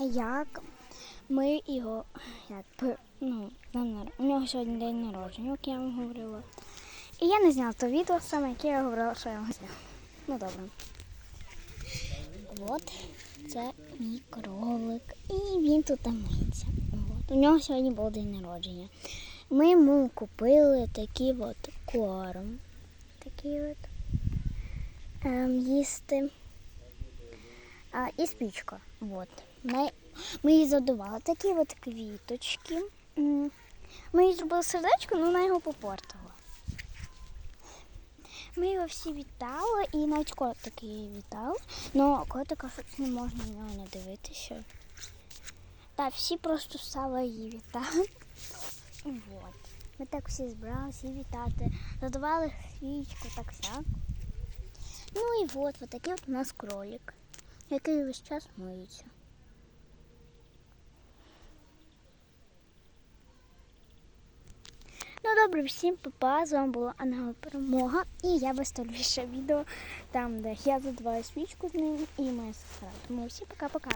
як ми його, як ну, у нього сьогодні день народження, як я вам говорила. І я не зняла то відео саме, яке я говорила, що я вам зняла. Ну добре. От це мій кролик. І він тут миється. От. У нього сьогодні був день народження. Ми йому купили такий от корм. Такий от ем, їсти. А, і спічка. От. Ми, її задували. Такі от квіточки. Ми їй зробили сердечко, але вона його попортила. Ми його всі вітали і навіть котики її вітали. Ну, котика щось не можна на нього не дивитися. Так, всі просто стали її вітати. Вот. Ми так всі збиралися її вітати. Задавали свічку, так сяк. Ну і от, от от у нас кролик, який весь час миється. Ну добре, всім папа. З вами була Ангела Перемога. І я виставлю ще відео там, де я задаваю свічку з ним і моя сестра. Тому всім пока-пока.